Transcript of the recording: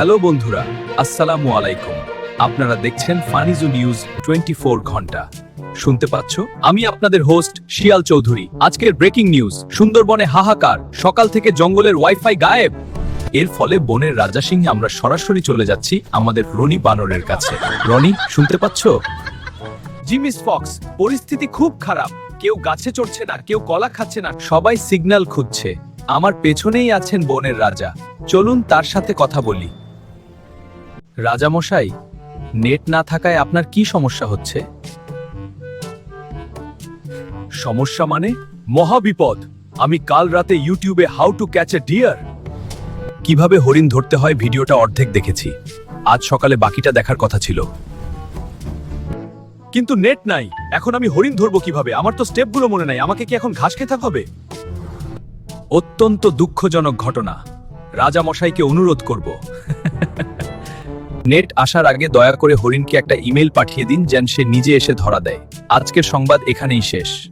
Hello বন্ধুরা, আসসালামু আলাইকুম। আপনারা দেখছেন ফানিজু নিউজ টোয়েন্টি ঘণ্টা। শুনতে পাচ্ছ? আমি আপনাদের হোস্ট শিয়াল চৌধুরী। আজকের ব্রেকিং নিউজ সুন্দরবনে হাহাকার, সকাল থেকে জঙ্গলের ওয়াইফাই গায়েব। এর ফলে বনের রাজা সিংহে আমরা সরাসরি চলে যাচ্ছি আমাদের রনি বানরের কাছে। রনি, শুনতে পাচ্ছ? জিমিস ফক্স, পরিস্থিতি খুব খারাপ। কেউ গাছে চড়ছে না, কেউ কলা খাচ্ছে না, সবাই সিগন্যাল খুঁজছে। আমার পেছনেই আছেন বনের রাজা। চলুন তার সাথে কথা বলি। রাজা মশাই নেট না থাকায় আপনার কি সমস্যা হচ্ছে? সমস্যা মানে? মহাবিপদ। আমি কাল রাতে ইউটিউবে how to catch a deer. কীভাবে হরিণ ধরতে হয় ভিডিওটা অর্ধেক দেখেছি। আজ সকালে বাকিটা দেখার কথা ছিল। কিন্তু নেট নাই। এখন আমি হরিণ ধরবো কীভাবে? আমার তো স্টেপগুলো মনে নাই। আমাকে কি এখন ঘাস খেতে হবে? অত্যন্ত দুঃখজনক ঘটনা। রাজা মশাইকে অনুরোধ করব। নেট আসার আগে দয়া করে হরিণকে একটা ইমেল পাঠিয়ে দিন যেন সে নিজে এসে ধরা দেয়। আজকের সংবাদ এখানেই শেষ।